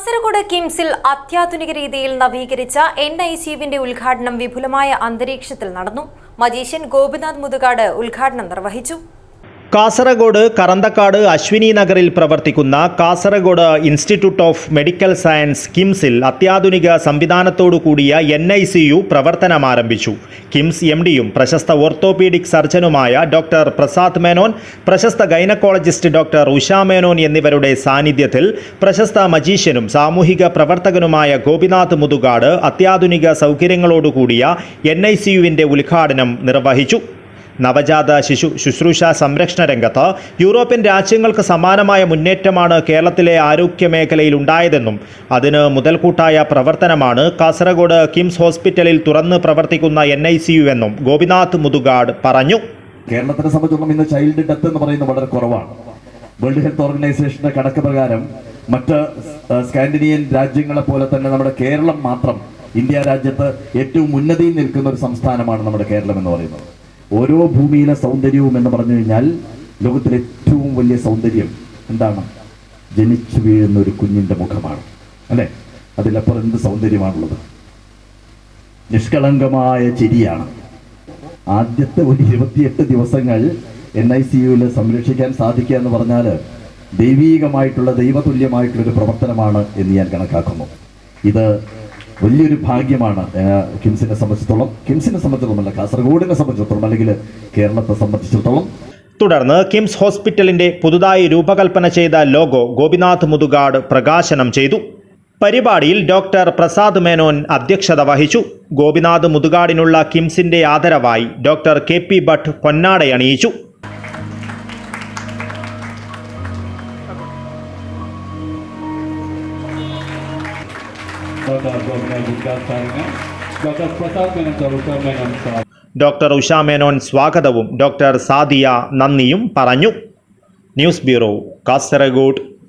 കാസർഗോഡ് കിംസിൽ അത്യാധുനിക രീതിയിൽ നവീകരിച്ച എൻ ഐ സിയുവിന്റെ ഉദ്ഘാടനം വിപുലമായ അന്തരീക്ഷത്തിൽ നടന്നു. മജീഷ്യൻ ഗോപിനാഥ് മുതുകാട് ഉദ്ഘാടനം നിർവഹിച്ചു. കാസർഗോഡ് കറന്തക്കാട് അശ്വിനി നഗറിൽ പ്രവർത്തിക്കുന്ന Kasaragod institute of medical science കിംസിൽ അത്യാധുനിക സംവിധാനത്തോടു കൂടിയ എൻ ഐ സി യു പ്രവർത്തനം ആരംഭിച്ചു കിംസ് എം ഡിയും പ്രശസ്ത ഓർത്തോപീഡിക് സർജനുമായ ഡോക്ടർ പ്രസാദ് മേനോൻ പ്രശസ്ത ഗൈനക്കോളജിസ്റ്റ് ഡോക്ടർ ഉഷ മേനോൻ എന്നിവരുടെ സാന്നിധ്യത്തിൽ പ്രശസ്ത മജീഷ്യനും സാമൂഹിക പ്രവർത്തകനുമായ ഗോപിനാഥ് മുതുകാട് അത്യാധുനിക സൗകര്യങ്ങളോടുകൂടിയ എൻ ഐ സി യുവിന്റെ ഉദ്ഘാടനം നിർവഹിച്ചു. നവജാത ശിശു ശുശ്രൂഷ സംരക്ഷണ രംഗത്ത് യൂറോപ്യൻ രാജ്യങ്ങൾക്ക് സമാനമായ മുന്നേറ്റമാണ് കേരളത്തിലെ ആരോഗ്യ മേഖലയിൽ ഉണ്ടായതെന്നും അതിന് മുതൽക്കൂട്ടായ പ്രവർത്തനമാണ് കാസർഗോഡ് കിംസ് ഹോസ്പിറ്റലിൽ തുറന്ന് പ്രവർത്തിക്കുന്ന എൻ എന്നും ഗോപിനാഥ് മുതുകാട് പറഞ്ഞു. കേരളത്തിനെ സംബന്ധിച്ചിടത്തോളം ഇന്ന് ചൈൽഡ് ഡെത്ത് എന്ന് പറയുന്നത് വളരെ കുറവാണ്. വേൾഡ് ഹെൽത്ത് ഓർഗനൈസേഷന്റെ കണക്ക് പ്രകാരം മറ്റ് സ്കാൻഡിനേവിയൻ രാജ്യങ്ങളെ പോലെ തന്നെ നമ്മുടെ കേരളം മാത്രം ഇന്ത്യ രാജ്യത്ത് ഏറ്റവും ഉന്നതിയിൽ നിൽക്കുന്ന ഒരു സംസ്ഥാനമാണ് നമ്മുടെ കേരളം എന്ന് പറയുന്നത്. ഓരോ ഭൂമിയിലെ സൗന്ദര്യവും എന്ന് പറഞ്ഞു കഴിഞ്ഞാൽ ലോകത്തിലെ ഏറ്റവും വലിയ സൗന്ദര്യം എന്താണ്? ജനിച്ചു വീഴുന്ന ഒരു കുഞ്ഞിന്റെ മുഖമാണ്. അല്ലേ? അതിലപ്പുറം എന്ത് സൗന്ദര്യമാണുള്ളത്? നിഷ്കളങ്കമായ ചിരിയാണ് ആദ്യത്തെ ഒരു ഇരുപത്തിയെട്ട് ദിവസങ്ങൾ എൻ ഐ സി യുവിൽ സംരക്ഷിക്കാൻ സാധിക്കുക എന്ന് പറഞ്ഞാൽ ദൈവീകമായിട്ടുള്ള ദൈവതുല്യമായിട്ടുള്ള ഒരു പ്രവർത്തനമാണ് എന്ന് ഞാൻ കണക്കാക്കുന്നു. ഇത് വലിയൊരു ഭാഗ്യമാണ് കിംസിനെ സംബന്ധിച്ചിടത്തോളം. കിംസിനെ സംബന്ധിച്ചിടത്തോളം കാസർഗോഡിനെ സംബന്ധിച്ചിടത്തോളം അല്ലെങ്കിൽ കേരളത്തെ സംബന്ധിച്ചിടത്തോളം. തുടർന്ന് കിംസ് ഹോസ്പിറ്റലിന്റെ പുതുതായി രൂപകൽപ്പന ചെയ്ത ലോഗോ ഗോപിനാഥ് മുതുകാട് പ്രകാശനം ചെയ്തു. പരിപാടിയിൽ ഡോക്ടർ പ്രസാദ് മേനോൻ അധ്യക്ഷത വഹിച്ചു. ഗോപിനാഥ് മുതുകാടിനുള്ള കിംസിന്റെ ആദരവായി ഡോക്ടർ കെ പി ഭട്ട് പൊന്നാടയണിയിച്ചു ഡോക്ടർ ഉഷ മേനോൻ സ്വാഗതവും. ഡോക്ടർ സാദിയ നന്ദിയും പറഞ്ഞു. News bureau Kasaragod.